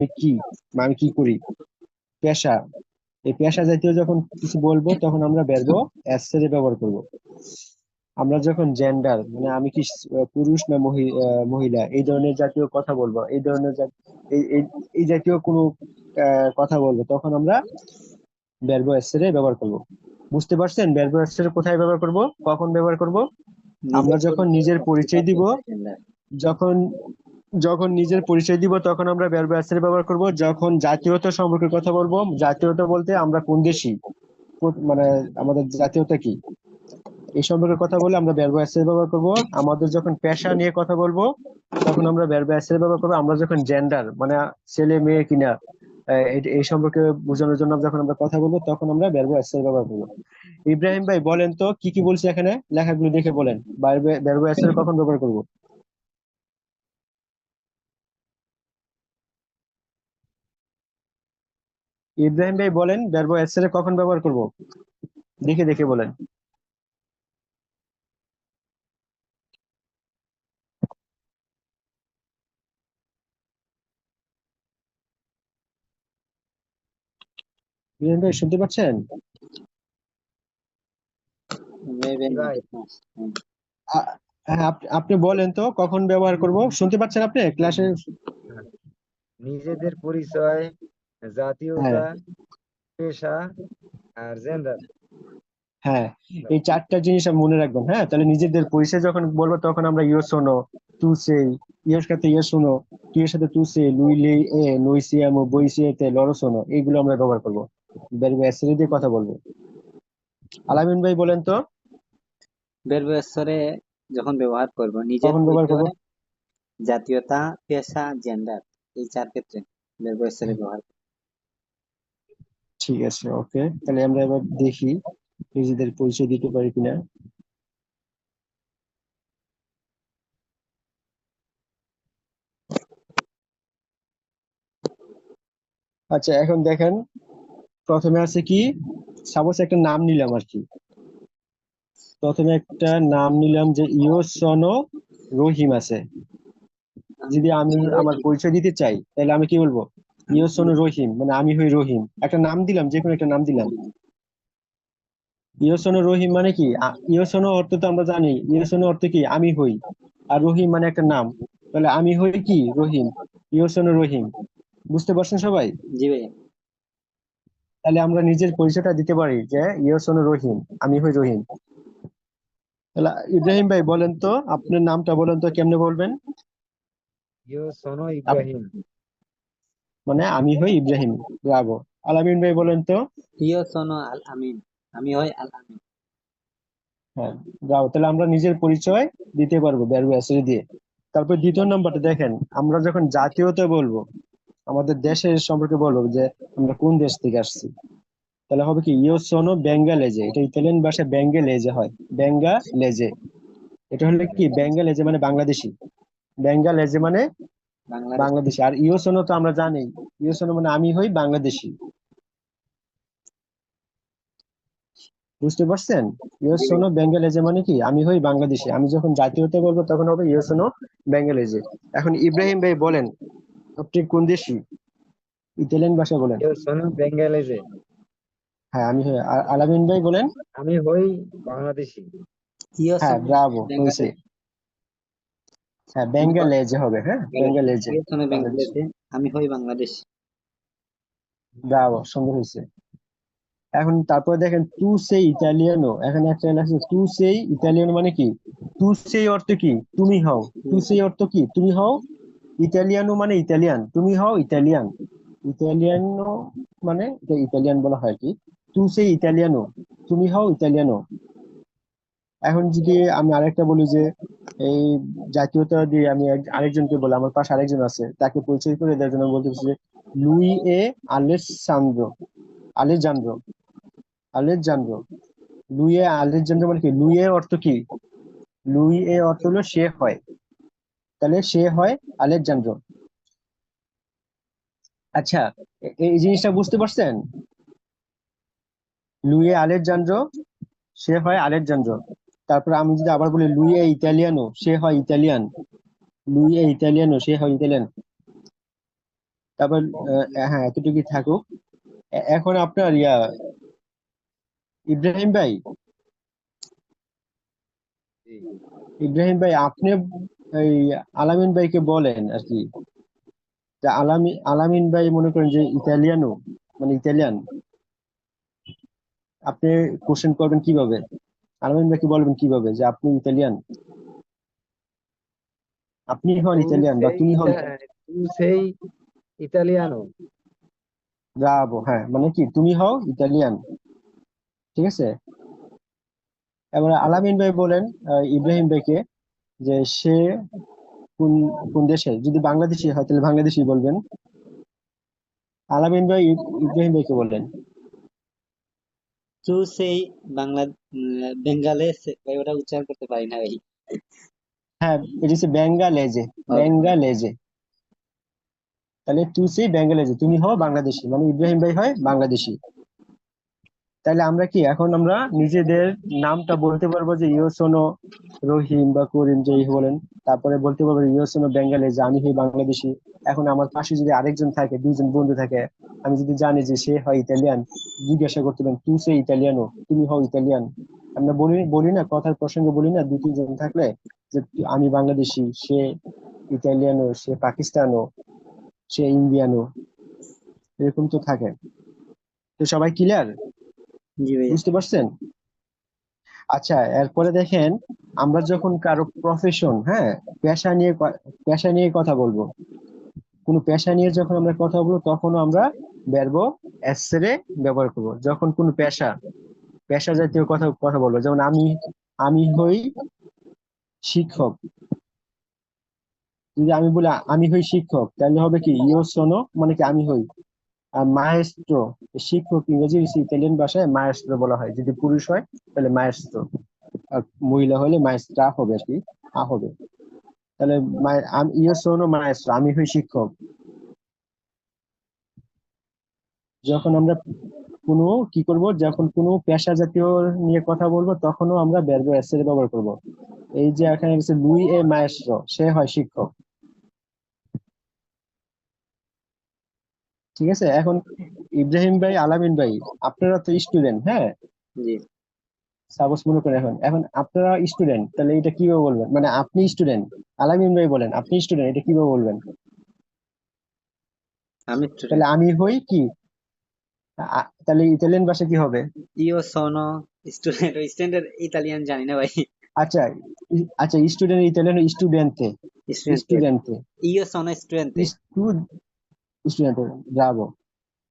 কি বা আমি কি করি? পেশা। এই পেশা জাতীয় যখন কিছু বলব তখন আমরা ব্যর্ব এর ব্যবহার করব। আমরা যখন জেন্ডার মানে আমি কি পুরুষ না মহিলা এই ধরনের জাতীয় কথা বলব। এই ধরনের এই- জাতীয় কোনো কথা বলব তখন আমরা ব্যর্ব এর ব্যবহার করব। বুঝতে পারছেন? ব্যর্ব এর কোথায় ব্যবহার করব? কখন ব্যবহার করব? আমরা যখন নিজের পরিচয় দিব যখন যখন নিজের পরিচয় দিব, তখন আমরা ব্যর্ব এর ব্যবহার করব। যখন জাতীয়তা সম্পর্কে কথা বলব, জাতীয়তা বলতে আমরা কোন দেশি? মানে আমাদের জাতীয়তা কি? এই সম্পর্কে কথা বলে আমরা ব্যর্ব এর ব্যবহার করব। আমাদের যখন পেশা নিয়ে কথা বলব, তখন আমরা ব্যর্ব এর ব্যবহার করব। আমরা যখন জেন্ডার মানে ছেলে, মেয়ে কিনা এই- সম্পর্কে বোঝানোর জন্য যখন আমরা কথা বলব, তখন আমরা ব্যর্ব এর ব্যবহার করব। ইব্রাহিম ভাই, বলেন তো, কি কি বলছে এখানে? লেখাগুলো দেখে বলেন। ব্যর্ব- এর কখন ব্যবহার করব? ইব্রাহিম ভাই বলেন ব্যর্ব এর কখন ব্যবহার করব? দেখে দেখে বলেন। ইব্রাহিম ভাই শুনতে পাচ্ছেন? ভাই হ্যাঁ আপ- আপনি বলেন তো কখন ব্যবহার করব? শুনতে পাচ্ছেন আপনি? ক্লাসে নিজেদের পরিচয় জাতীয়তা পেশা আর জেন্ডার হ্যাঁ এই চারটা জিনিস মনে রাখবেন হ্যাঁ? তাহলে নিজেদের পরিচয় যখন বলব তখন আমরা ইয়ো শোনো তু সে ইয়োর সাথে ইয়ে শোনো তুই এর সাথে তু সে লুই লে এ নই সিয়ামো বই সিয়েতে লরো শোনো এইগুলো আমরা ব্যবহার করব। বেরবে এসরে দিয়ে কথা বলব। আলামিন ভাই বলেন তো? বেরবেশ্বরে যখন ব্যবহার করব নিজের কখন ব্যবহার করব? জাতীয়তা পেশা জেন্ডার এই চার ক্ষেত্রে বেরবেশ্বরে ব্যবহার করব। ঠিক আছে, ওকে। তাহলে আমরা এবার দেখি নিজেদের পরিচয় দিতে পারি কিনা। আচ্ছা এখন দেখেন, প্রথমে আছে কি? সাপোজ একটা নাম নিলাম আর কি। প্রথমে একটা নাম নিলাম যে ইয়োসনো রহিম আছে। যদি আমি আমার পরিচয় দিতে চাই, তাহলে আমি কি বলব? ইয়োসনো রহিম মানে আমি হই রহিম। একটা নাম দিলাম যে কোনো একটা নাম দিলাম। ইয়োসনো রহিম মানে কি? আ- অর্থ তো আমরা জানি। ইয়োসনো অর্থ কি? আমি হই। আর রহিম মানে একটা নাম। তাহলে আমি হই কি? রহিম। ইয়োসনো রহিম। বুঝতে পারছেন সবাই? জি ভাইয়া। তাহলে আমরা নিজের পরিচয়টা দিতে পারি যে ইয়োসনো রহিম আমি হই রহিম। তাহলে ইব্রাহিম ভাই বলেন তো আপনার নামটা বলেন তো কেমনে বলবেন? ইউ ইব্রাহিম। মানে আমি হই ইব্রাহিম ব্রাভো। আলামিন ভাই বলেন তো? ইয় সোনো আল আমিন আমি হই আল আমিন। হ্যাঁ ব্রাভো। তাহলে আমরা নিজের পরিচয় দিতে পারব দিয়ে। তারপর দ্বিতীয় নম্বরটা দেখেন আমরা যখন জাতীয়তা বলব আমাদের দেশের সম্পর্কে বলব যে আমরা কোন দেশ থেকে আসছি? তাহলে হবে কি ইও সোনো বেঙ্গালেজে এটা ইতালিয়ান ভাষায় বেঙ্গালেজে হয় বেঙ্গালেজে এটা হলো কি বেঙ্গালেজে মানে বাংলাদেশি। বেঙ্গালেজে মানে বাংলাদেশ। বাংলাদেশি। আর ইওসোনো তো আমরা জানি ইওসোনো মানে আমি হই বাংলাদেশি। বুঝতে পারছেন? ইওসোনো বেঙ্গালেজে মানে কি? আমি হই বাংলাদেশি। আমি যখন জাতীয়তা বলব তখন হবে ইওসোনো বেঙ্গালেজে এখন ইব্রাহিম ভাই বলেন আপনি কোন দেশি? ইতালিয়ান ভাষা বলেন। ইউ সোনো বেঙ্গালেজে হ্যাঁ আমি হই আর আলামিন ভাই বলেন। আমি হই বাংলাদেশি। হ্যাঁ ব্রাভো। হয়েছে। হ্যাঁ বেঙ্গালেজে হবে হ্যাঁ? ইয় সোনো বেঙ্গালেজে আমি হই বাংলাদেশ। ব্রাভো সুন্দর হয়েছে এখন তারপরে দেখেন তু সেই ইতালিয়ানো এখানে একটা আছে তু সেই ইতালিয়ানো মানে কি? তু সেই অর্থ কি? তুমি হও। তু সেই অর্থ কি? তুমি হও ইতালিয়ানো মানে ইতালিয়ান তুমি হও ইতালিয়ান ইতালিয়ানো মানে ইতালিয়ান বলা হয় কি। তু সেই ইতালিয়ানো তুমি হও ইতালিয়ানো এখন যদি আমি আরেকটা বলি যে, এই জাতীয়তা দিয়ে আমি আরেকজনকে বলি, আমার পাশে আরেকজন আছে, তাকে পরিচয় করে দেওয়ার জন্য বলতে যে, লুই এ আলেসান্দ্রো। আলেজান্দ্রো। আলেজান্দ্রো। লুইয়ে আলেজান্দ্রো মানে কি? লুইয়ে অর্থ কি? লুই এ অর্থ হলো সে হয়। তাহলে সে হয় আলেজান্দ্রো। আচ্ছা এই জিনিসটা বুঝতে পারছেন? লুইয়ে আলেজান্দ্রো, সে হয় আলেজান্দ্রো। তারপর আমি যদি আবার বলি লুইয়ে ইতালিয়ানো, সে হয় ইতালিয়ান। লুইয়ে ইতালিয়ানো, সে হয় ইতালিয়ান। তারপর হ্যাঁ এতটুকুই থাকুক। এখন আপনার ইয়া, ইব্রাহিম ভাই। ইব্রাহিম ভাই, আপনি এই আলামিন ভাইকে বলেন আর কি। আলামি, আলামিন ভাই মনে করেন যে ইতালিয়ানো মানে ইতালিয়ান। আপনি কোশ্চেন করবেন কীভাবে? আলামিন ভাইকে বলবেন কীভাবে যে আপনি ইতালিয়ান? আপনি হন ইতালিয়ান বা তুমি হন ita- tu sei ব্রাভো হ্যাঁ মানে কি? তুমি হও ইতালিয়ান। ঠিক আছে? এবার আলামিন ভাই বলেন ইব্রাহিম ভাইকে যে সে কোন কোন দেশে? যদি বাংলাদেশি হয় তাহলে বাংলাদেশি বলবেন। আলামিন ভাই ইব্রাহিম ভাইকে বলেন। টু সেই বাংলা বেঙ্গালে ভাই ওটা উচ্চারণ করতে পারি না ভাই। হ্যাঁ এটা হচ্ছে বেঙ্গালেজে বেঙ্গালেজে তাহলে তুই সেই বেঙ্গালেজে তুমি হও বাংলাদেশি মানে ইব্রাহিম ভাই হয় বাংলাদেশি। তাহলে আমরা কি এখন আমরা নিজেদের নামটা বলতে পারব যে ইয়োসোনো রহিম বা করিম যেই বলেন। তারপরে বলতে পারবে পারব ইয়োসোনো যে আমি হই বাংলাদেশি এখন আমার পাশে যদি আরেকজন থাকে দুইজন বন্ধু থাকে আমি যদি জানি যে সে হয় ইতালিয়ান জিজ্ঞাসা করতে পারেন তুই সে ইতালিয়ানো তুমি হও ইতালিয়ান আমরা বলি বলি না কথার প্রসঙ্গে বলি না দুই তিনজন থাকলে যে আমি বাংলাদেশি সে ইতালিয়ানো সে পাকিস্তানো সে ইন্ডিয়ানো এরকম তো থাকে। তো সবাই ক্লিয়ার বুঝতে পারছেন? আচ্ছা এরপরে দেখেন, আমরা যখন কারও প্রফেশন হ্যাঁ পেশা নিয়ে পেশা নিয়ে কথা বলব, কোনো পেশা নিয়ে যখন আমরা কথা বলব, তখনও আমরা ব্যর্ব এসরে ব্যবহার করব। যখন কোনো পেশা পেশা জাতীয় কথা কথা বলব, যেমন আমি আমি হই শিক্ষক। যদি আমি বলি, আমি হই শিক্ষক তাহলে হবে কি ইও সোনো মানে কি, আমি হই মায়েস্ট্রো শিক্ষক ইংরেজি ইতালিয়ান ভাষায় মায়েস্ট্রো বলা হয়। যদি পুরুষ হয়, তাহলে মায়েস্ট্রো আর মহিলা হলে মায়েস্ট্রা হবে আর কি আ হবে। তাহলে আমি ইও সোনো মায়েস্ট্রো আমি হই শিক্ষক। যখন আমরা কোনো কি করব, যখন কোনো পেশা জাতীয় নিয়ে কথা বলব, তখনও আমরা ব্যবহার করব। এই যে এখানে লুই এ মায়েস্ট্রো সে হয় শিক্ষক। ঠিক আছে? এখন ইব্রাহিম ভাই আলামিন ভাই আপনারা তো স্টুডেন্ট হ্যাঁ? সাপোজ মনে করেন এখন এখন আপনারা স্টুডেন্ট তাহলে এটা কীভাবে বলবেন? মানে আপনি স্টুডেন্ট আলামিন ভাই বলেন আপনি স্টুডেন্ট এটা কীভাবে বলবেন? আমি তাহলে আমি হই কি? তাহলে ইতালিয়ান ভাষা কি হবে? ইও সোনো স্টুডেন্ট স্টুডেন্ট ইতালিয়ান জানি না ভাই। আচ্ছা আচ্ছা স্টুডেন্ট ইতালিয়ান স্টুডেন্ট স্টুডেন্টে ইও সোনো স্টুডেন্ট স্টুডেন্টে ব্রাভো